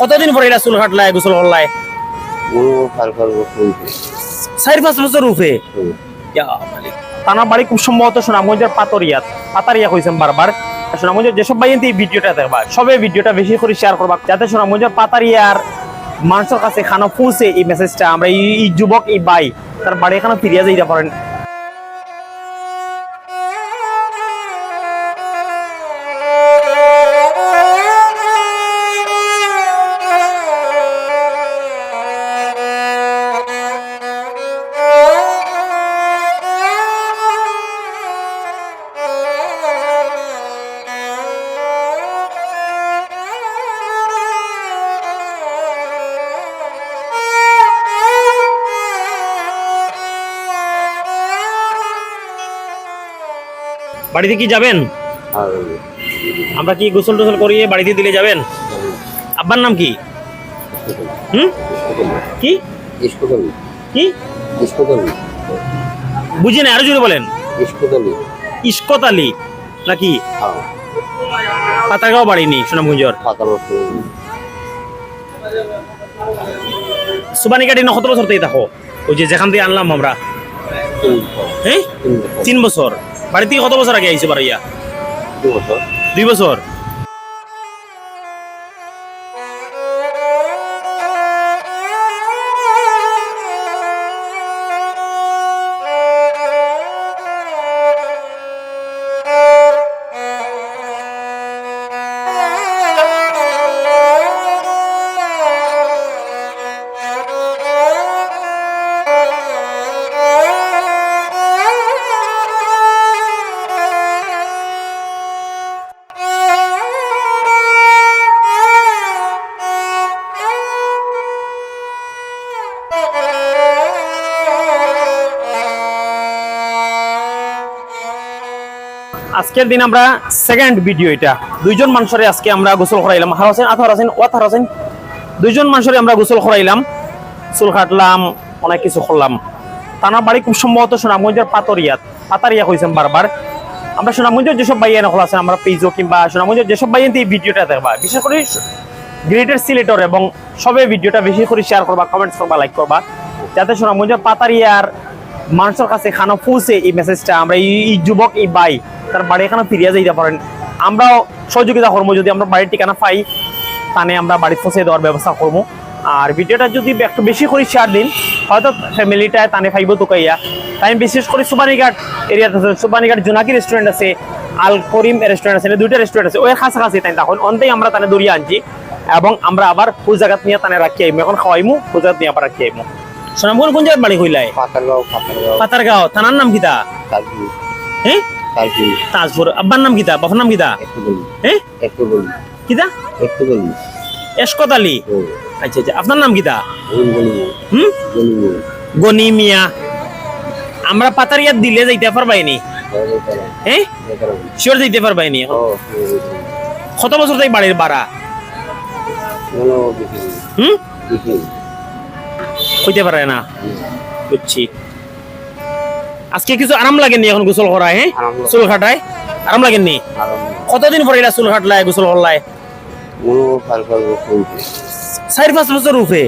কতদিন পরে এটা চুল কাটলায় গোসল করলায়? চার পাঁচ বছর উঠে তানা বাড়ি খুব সম্ভবত সুনামগঞ্জের পাতরিয়াত পাতারিয়া কইছেন বারবার। সুনামগঞ্জের যেসব ভাই এই ভিডিওটা দেখবা সবে ভিডিওটা বেশি করে শেয়ার করবা যাতে সুনামগঞ্জের পাতারিয়ার মানুষের কাছে খানো পৌঁছে এই মেসেজটা আমরা এই এই যুবক এই ভাই তার বাড়ি এখানে ফিরিয়া যাইতে পারেন। বাড়িতে কি যাবেন? আমরা কি গোসল টোসল করিয়ে বাড়িতে দিলে যাবেন? আব্বার নাম কি? হুম? কি? কি? বুঝি না আরও জোরে বলেন। ইস্কুতলি ইস্কত আলী নাকি? হ্যাঁ। পাতারগাঁও বাড়ি নেই সুনামগঞ্জর। পাতাল সুবানি কাটি ন কত বছর থেকে। থাকো ওই যে যেখান থেকে আনলাম আমরা। হ্যাঁ? তিন বছর। বাড়ি থেকে কত বছর আগে আইসে বছর দুই বছর? আজকের দিন আমরা সেকেন্ড ভিডিও এটা। দুইজন মানুষের আজকে আমরা গোসল করাইলাম। হার হোসেন আতহার হোসেন, ওয়াতার হোসেন। দুইজন মানুষের আমরা গোসল করাইলাম। চুল কাটলাম, অনেক কিছু করলাম। তানার বাড়ি খুব সম্ভবত সুনামগঞ্জের পাতরিয়াত পাতারিয়া কইছেন বারবার। আমরা সুনামগঞ্জের যেসব ভাইয়া নকল আছেন আমরা পেজও কিংবা সুনামগঞ্জের যেসব ভাইয়া এই ভিডিওটা দেখবা, বিশেষ করে গ্রেটার সিলেটর এবং সবে ভিডিওটা বেশি করে শেয়ার করবা কমেন্টস করবা লাইক করবা, যাতে সুনামগঞ্জের পাতারিয়ার মানুষের কাছে খানো পৌঁছে এই মেসেজটা আমরা এই যুবক, এই ভাই তার বাড়ি এখানে ফিরিয়া যাইতে পারেন। আমরাও সহযোগিতা করব যদি আমরা বাড়ির ঠিকানা পাই তানে আমরা বাড়ি পৌঁছে দেওয়ার ব্যবস্থা করব। আর ভিডিওটা যদি একটু বেশি করে শেয়ার দিন হয়তো ফ্যামিলিটায় তানে ফাইব তো কাইয়া। তাই বিশেষ করে সুবানীঘাট এরিয়াতে আছে সুবানীঘাট জোনাকি রেস্টুরেন্ট আছে আল করিম রেস্টুরেন্ট আছে দুইটা রেস্টুরেন্ট আছে ওই কাছাকাছি তাই তখন অন্তেই আমরা তানে দৌড়িয়ে আনছি এবং আমরা আবার পূজাঘাত নিয়ে তানে রাখি আইমু। এখন খাওয়াইমু পূজাঘাত নিয়ে আবার রাখি আইমু। সোনামগঞ্জ কোন জায়গায় বাড়ি হইলাই পাতালগাঁও পাতারগাঁও থানার নাম কিতা হ্যাঁ তাজপুর। আব্বার নাম কিতা বাবার নাম কিতা হ্যাঁ কিতা এসকত আলী। আচ্ছা আচ্ছা। আপনার নাম কিতা হুম? গনি মিয়া। আমরা পাতারিয়াত দিলে যাইতে পারবাইনি। হ্যাঁ শিওর যাইতে পারবাইনি। কত বছর তাই বাড়ির বাড়া বেশি হুম? বেশি পারে না। বুঝছি। আজকে কিছু আরাম লাগেনি এখন গোসল করায় হ্যাঁ? চুল খাটাই আরাম লাগেনি? কতদিন পরে এটা চুল খাটলায় গোসল করলায়? চার পাঁচ বছর উঠে